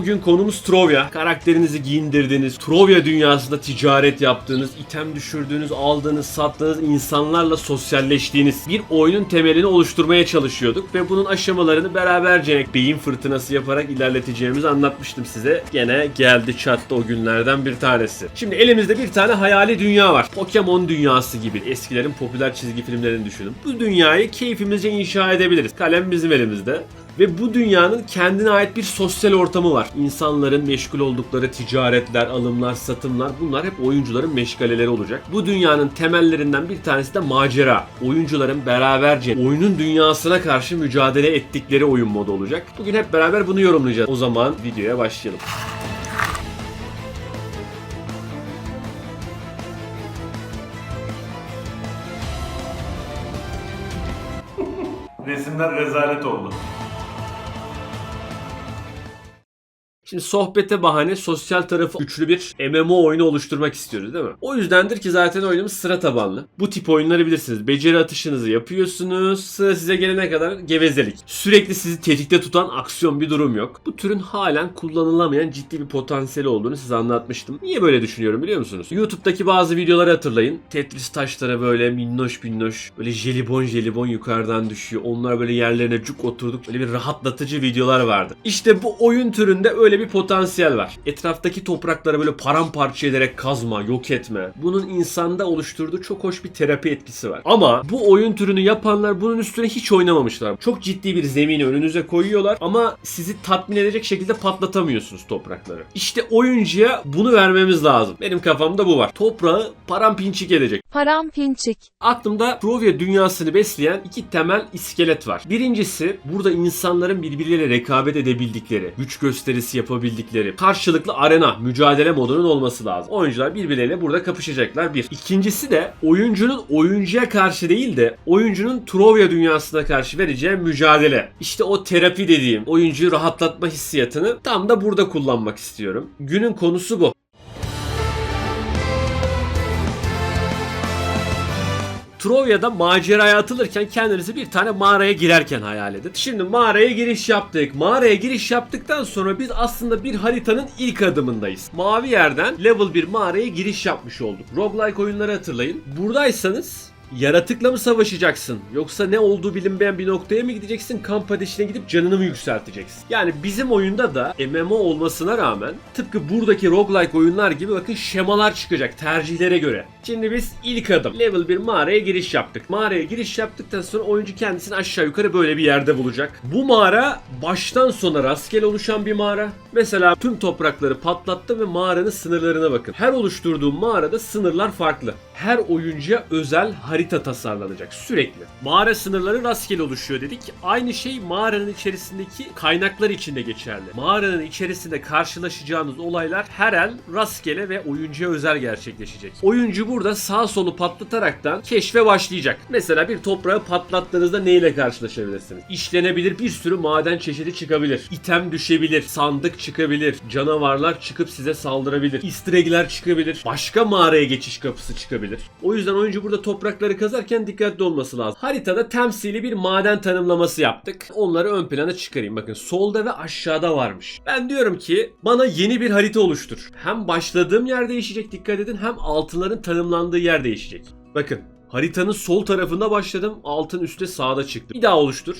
Bugün konumuz Trovya. Karakterinizi giyindirdiğiniz, Trovya dünyasında ticaret yaptığınız, item düşürdüğünüz, aldığınız, sattığınız insanlarla sosyalleştiğiniz bir oyunun temelini oluşturmaya çalışıyorduk ve bunun aşamalarını beraberce beyin fırtınası yaparak ilerleteceğimizi anlatmıştım size. Gene geldi çattı o günlerden bir tanesi. Şimdi elimizde bir tane hayali dünya var. Pokemon dünyası gibi. Eskilerin popüler çizgi filmlerini düşünün. Bu dünyayı keyfimizce inşa edebiliriz. Kalem bizim elimizde. Ve bu dünyanın kendine ait bir sosyal ortamı var. İnsanların meşgul oldukları ticaretler, alımlar, satımlar bunlar hep oyuncuların meşgaleleri olacak. Bu dünyanın temellerinden bir tanesi de macera. Oyuncuların beraberce oyunun dünyasına karşı mücadele ettikleri oyun modu olacak. Bugün hep beraber bunu yorumlayacağız. O zaman videoya başlayalım. Resimler rezalet oldu. Şimdi sohbete bahane sosyal tarafı güçlü bir MMO oyunu oluşturmak istiyoruz değil mi? O yüzdendir ki zaten oyunumuz sıra tabanlı. Bu tip oyunları bilirsiniz. Beceri atışınızı yapıyorsunuz. Sıra size gelene kadar gevezelik. Sürekli sizi tetikte tutan aksiyon bir durum yok. Bu türün halen kullanılamayan ciddi bir potansiyeli olduğunu size anlatmıştım. Niye böyle düşünüyorum biliyor musunuz? YouTube'daki bazı videoları hatırlayın. Tetris taşlara böyle minnoş minnoş böyle jelibon jelibon yukarıdan düşüyor. Onlar böyle yerlerine cuk oturduk. Böyle bir rahatlatıcı videolar vardı. İşte bu oyun türünde öyle bir potansiyel var. Etraftaki toprakları böyle paramparça ederek kazma, yok etme. Bunun insanda oluşturduğu çok hoş bir terapi etkisi var. Ama bu oyun türünü yapanlar bunun üstüne hiç oynamamışlar. Çok ciddi bir zemini önünüze koyuyorlar ama sizi tatmin edecek şekilde patlatamıyorsunuz toprakları. İşte oyuncuya bunu vermemiz lazım. Benim kafamda bu var. Toprağı parampinçik edecek. Param pinçik. Aklımda Provia dünyasını besleyen iki temel iskelet var. Birincisi burada insanların birbirleriyle rekabet edebildikleri, güç gösterisi yapabildikleri, karşılıklı arena, mücadele modunun olması lazım. Oyuncular birbirleriyle burada kapışacaklar bir. İkincisi de oyuncunun oyuncuya karşı değil de oyuncunun Trovia dünyasına karşı vereceği mücadele. İşte o terapi dediğim oyuncuyu rahatlatma hissiyatını tam da burada kullanmak istiyorum. Günün konusu bu. Trovya'da maceraya atılırken kendinizi bir tane mağaraya girerken hayal edin. Şimdi mağaraya giriş yaptık. Mağaraya giriş yaptıktan sonra biz aslında bir haritanın ilk adımındayız. Mavi yerden level 1 mağaraya giriş yapmış olduk. Roguelike oyunları hatırlayın. Buradaysanız Yaratıkla mı savaşacaksın? Yoksa ne olduğu bilinmeyen bir noktaya mı gideceksin? Kamp ateşine gidip canını mı yükselteceksin? Yani bizim oyunda da MMO olmasına rağmen tıpkı buradaki roguelike oyunlar gibi bakın şemalar çıkacak tercihlere göre. Şimdi biz ilk adım level 1 mağaraya giriş yaptık. Mağaraya giriş yaptıktan sonra oyuncu kendisini aşağı yukarı böyle bir yerde bulacak. Bu mağara baştan sona rastgele oluşan bir mağara. Mesela tüm toprakları patlattım ve mağaranın sınırlarına bakın. Her oluşturduğum mağarada sınırlar farklı. Her oyuncuya özel harita tasarlanacak sürekli. Mağara sınırları rastgele oluşuyor dedik. Aynı şey mağaranın içerisindeki kaynaklar için de geçerli. Mağaranın içerisinde karşılaşacağınız olaylar her el rastgele ve oyuncuya özel gerçekleşecek. Oyuncu burada sağ solu patlataraktan keşfe başlayacak. Mesela bir toprağı patlattığınızda neyle karşılaşabilirsiniz? İşlenebilir bir sürü maden çeşidi çıkabilir. İtem düşebilir, sandık çıkabilir, canavarlar çıkıp size saldırabilir, easter egg'ler çıkabilir, başka mağaraya geçiş kapısı çıkabilir. O yüzden oyuncu burada toprakları kazarken dikkatli olması lazım. Haritada temsili bir maden tanımlaması yaptık. Onları ön plana çıkarayım. Bakın solda ve aşağıda varmış. Ben diyorum ki bana yeni bir harita oluştur. Hem başladığım yer değişecek dikkat edin hem altınların tanımlandığı yer değişecek. Bakın haritanın sol tarafında başladım. Altın üstte sağda çıktı. Bir daha oluştur.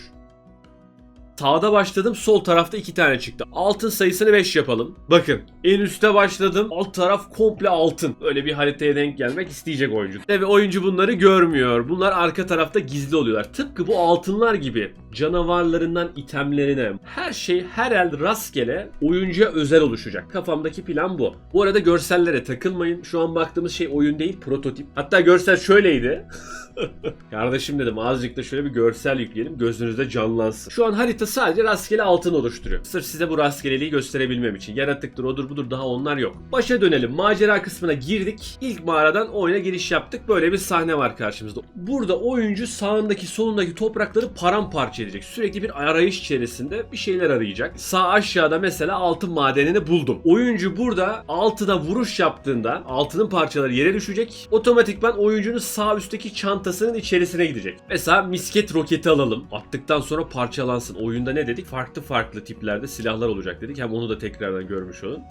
Sağda başladım sol tarafta iki tane çıktı. Altın sayısını 5 yapalım. Bakın en üstte başladım alt taraf komple altın. Öyle bir haritaya denk gelmek isteyecek oyuncu. Ve oyuncu bunları görmüyor. Bunlar arka tarafta gizli oluyorlar. Tıpkı bu altınlar gibi canavarlarından itemlerine her şey her el rastgele oyuncuya özel oluşacak. Kafamdaki plan bu. Bu arada görsellere takılmayın. Şu an baktığımız şey oyun değil prototip. Hatta görsel şöyleydi. Kardeşim dedim azıcık da şöyle bir görsel yükleyelim gözünüzde canlansın. Şu an harita sadece rastgele altın oluşturuyor. Sırf size bu rastgeleliği gösterebilmem için. Yaratıktır odur budur daha onlar yok. Başa dönelim. Macera kısmına girdik. İlk mağaradan oyuna giriş yaptık. Böyle bir sahne var karşımızda. Burada oyuncu sağındaki solundaki toprakları paramparça edecek. Sürekli bir arayış içerisinde bir şeyler arayacak. Sağ aşağıda mesela altın madenini buldum. Oyuncu burada altına vuruş yaptığında altının parçaları yere düşecek. Otomatikman oyuncunun sağ üstteki çantasının içerisine gidecek. Mesela misket roketi alalım. Attıktan sonra parçalansın. Oyun oyunda ne dedik? Farklı farklı tiplerde silahlar olacak dedik. Hem onu da tekrardan görmüş olun.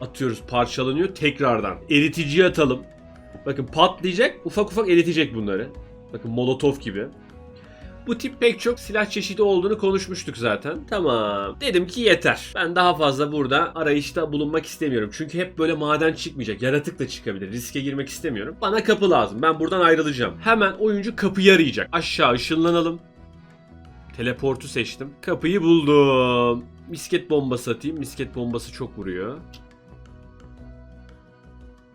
Atıyoruz parçalanıyor tekrardan. Eriticiye atalım. Bakın patlayacak ufak ufak eritecek bunları. Bakın molotof gibi. Bu tip pek çok silah çeşidi olduğunu konuşmuştuk zaten. Tamam. Dedim ki yeter. Ben daha fazla burada arayışta bulunmak istemiyorum. Çünkü hep böyle maden çıkmayacak. Yaratık da çıkabilir. Riske girmek istemiyorum. Bana kapı lazım. Ben buradan ayrılacağım. Hemen oyuncu kapıyı arayacak. Aşağı ışınlanalım. Teleportu seçtim. Kapıyı buldum. Misket bombası atayım. Misket bombası çok vuruyor.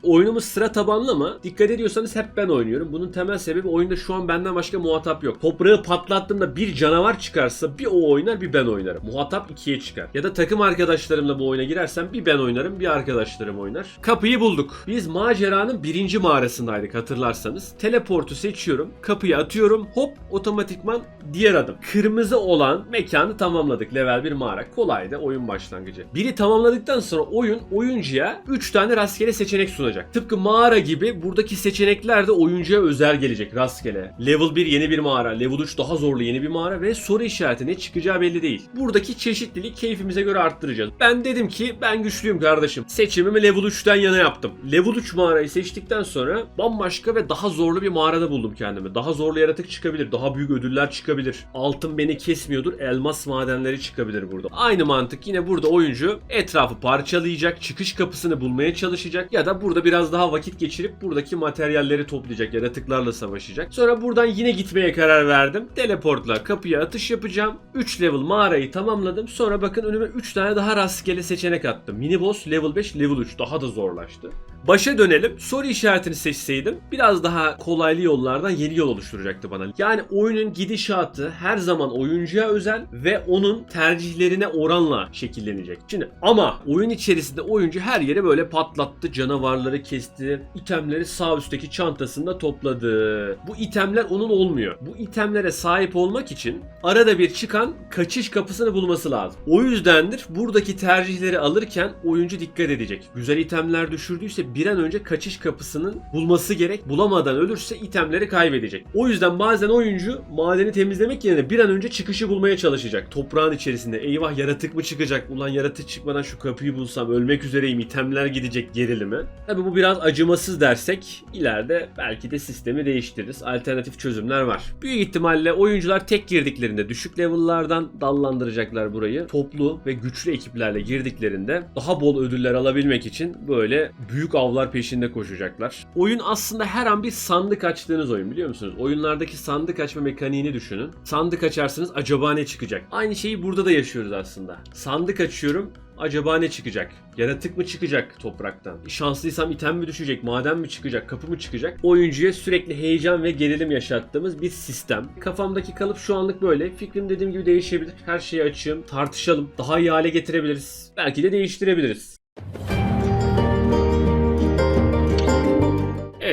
Oyunumuz sıra tabanlı mı? Dikkat ediyorsanız hep ben oynuyorum. Bunun temel sebebi oyunda şu an benden başka muhatap yok. Toprağı patlattığımda bir canavar çıkarsa bir o oynar bir ben oynarım. Muhatap ikiye çıkar. Ya da takım arkadaşlarımla bu oyuna girersem bir ben oynarım bir arkadaşlarım oynar. Kapıyı bulduk. Biz maceranın birinci mağarasındaydık hatırlarsanız. Teleportu seçiyorum. Kapıyı atıyorum. Hop otomatikman diğer adım. Kırmızı olan mekanı tamamladık. Level 1 mağara. Kolaydı oyun başlangıcı. Biri tamamladıktan sonra oyun oyuncuya 3 tane rastgele seçenek sunacak. Tıpkı mağara gibi buradaki seçenekler de oyuncuya özel gelecek rastgele. Level 1 yeni bir mağara, level 3 daha zorlu yeni bir mağara ve soru işareti ne çıkacağı belli değil. Buradaki çeşitliliği keyfimize göre arttıracağız. Ben dedim ki ben güçlüyüm kardeşim. Seçimimi level 3'ten yana yaptım. Level 3 mağarayı seçtikten sonra bambaşka ve daha zorlu bir mağarada buldum kendimi. Daha zorlu yaratık çıkabilir, daha büyük ödüller çıkabilir. Altın beni kesmiyordur, elmas madenleri çıkabilir burada. Aynı mantık yine burada oyuncu etrafı parçalayacak, çıkış kapısını bulmaya çalışacak ya da burada biraz daha vakit geçirip buradaki materyalleri toplayacak, yaratıklarla savaşacak. Sonra buradan yine gitmeye karar verdim. Teleportla kapıya atış yapacağım. 3 level mağarayı tamamladım. Sonra bakın önüme 3 tane daha rastgele seçenek attım. Mini boss level 5, level 3 daha da zorlaştı. Başa dönelim. Soru işaretini seçseydim biraz daha kolaylı yollardan yeni yol oluşturacaktı bana. Yani oyunun gidişatı her zaman oyuncuya özel ve onun tercihlerine oranla şekillenecek. Şimdi ama oyun içerisinde oyuncu her yeri böyle patlattı, canavarları kesti, itemleri sağ üstteki çantasında topladı. Bu itemler onun olmuyor. Bu itemlere sahip olmak için arada bir çıkan kaçış kapısını bulması lazım. O yüzdendir buradaki tercihleri alırken oyuncu dikkat edecek. Güzel itemler düşürdüyse bir an önce kaçış kapısının bulması gerek. Bulamadan ölürse itemleri kaybedecek. O yüzden bazen oyuncu madeni temizlemek yerine bir an önce çıkışı bulmaya çalışacak. Toprağın içerisinde eyvah yaratık mı çıkacak? Ulan yaratık çıkmadan şu kapıyı bulsam ölmek üzereyim itemler gidecek gerilimi. Tabi bu biraz acımasız dersek ileride belki de sistemi değiştiririz. Alternatif çözümler var. Büyük ihtimalle oyuncular tek girdiklerinde düşük level'lardan dallandıracaklar burayı. Toplu ve güçlü ekiplerle girdiklerinde daha bol ödüller alabilmek için böyle büyük avlar peşinde koşacaklar. Oyun aslında her an bir sandık açtığınız oyun biliyor musunuz? Oyunlardaki sandık açma mekaniğini düşünün. Sandık açarsınız acaba ne çıkacak? Aynı şeyi burada da yaşıyoruz aslında. Sandık açıyorum Acaba ne çıkacak? Yaratık mı çıkacak topraktan? Şanslıysam item mi düşecek? Maden mi çıkacak? Kapı mı çıkacak? Oyuncuya sürekli heyecan ve gerilim yaşattığımız bir sistem. Kafamdaki kalıp şu anlık böyle. Fikrim dediğim gibi değişebilir. Her şeyi açığım. Tartışalım. Daha iyi hale getirebiliriz. Belki de değiştirebiliriz.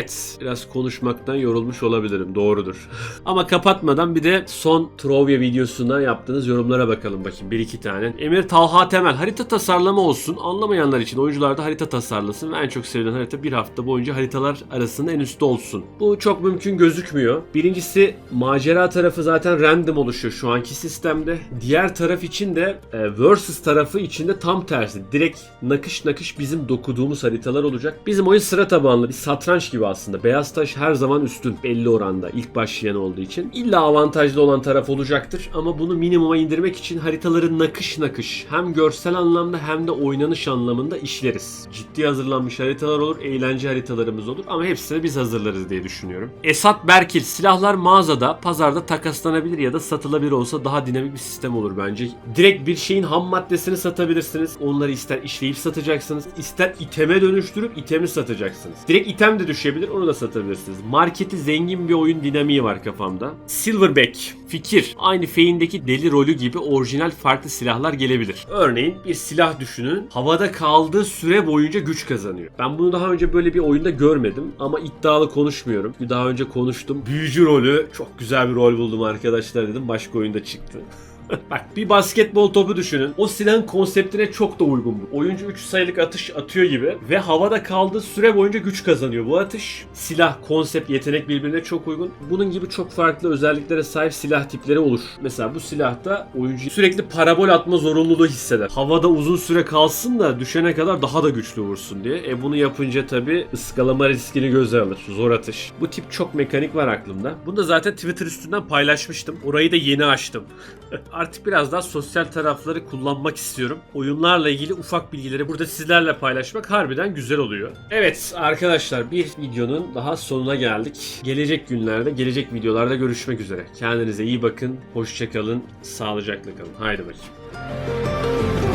Evet, biraz konuşmaktan yorulmuş olabilirim. Doğrudur. Ama kapatmadan bir de son Trovya videosuna yaptığınız yorumlara bakalım bakayım. Bir iki tane. Emir Talha Temel. Harita tasarlama olsun. Anlamayanlar için oyuncular da harita tasarlasın. Ve en çok sevilen harita bir hafta boyunca haritalar arasında en üstte olsun. Bu çok mümkün gözükmüyor. Birincisi macera tarafı zaten random oluşuyor şu anki sistemde. Diğer taraf için de e, versus tarafı için de tam tersi. Direkt nakış nakış bizim dokuduğumuz haritalar olacak. Bizim oyun sıra tabanlı bir satranç gibi aslında. Beyaz taş her zaman üstün belli oranda ilk başlayan olduğu için. İlla avantajlı olan taraf olacaktır ama bunu minimuma indirmek için haritaları nakış nakış hem görsel anlamda hem de oynanış anlamında işleriz. Ciddi hazırlanmış haritalar olur, eğlence haritalarımız olur ama hepsini biz hazırlarız diye düşünüyorum. Esat Berkil, silahlar mağazada, pazarda takaslanabilir ya da satılabilir olsa daha dinamik bir sistem olur bence. Direkt bir şeyin ham maddesini satabilirsiniz. Onları ister işleyip satacaksınız, ister iteme dönüştürüp itemi satacaksınız. Direkt item de düşebilir, onu da satabilirsiniz. Marketi zengin bir oyun dinamiği var kafamda. Silverback, fikir. Aynı Fey'indeki deli rolü gibi orijinal farklı silahlar gelebilir. Örneğin bir silah düşünün. Havada kaldığı süre boyunca güç kazanıyor. Ben bunu daha önce böyle bir oyunda görmedim ama iddialı konuşmuyorum. Daha önce konuştum. Büyücü rolü çok güzel bir rol buldum arkadaşlar dedim. Başka oyunda çıktı. Bak bir basketbol topu düşünün. O silahın konseptine çok da uygun bu. Oyuncu 3 sayılık atış atıyor gibi ve havada kaldığı süre boyunca güç kazanıyor. Bu atış silah, konsept, yetenek birbirine çok uygun. Bunun gibi çok farklı özelliklere sahip silah tipleri olur. Mesela bu silahta oyuncu sürekli parabol atma zorunluluğu hisseder. Havada uzun süre kalsın da düşene kadar daha da güçlü vursun diye. E bunu yapınca tabi ıskalama riskini göze alır. Zor atış. Bu tip çok mekanik var aklımda. Bunu da zaten Twitter üstünden paylaşmıştım. Orayı da yeni açtım. Artık biraz daha sosyal tarafları kullanmak istiyorum. Oyunlarla ilgili ufak bilgileri burada sizlerle paylaşmak harbiden güzel oluyor. Evet arkadaşlar bir videonun daha sonuna geldik. Gelecek günlerde, gelecek videolarda görüşmek üzere. Kendinize iyi bakın, hoşçakalın, sağlıcakla kalın. Haydi bakayım.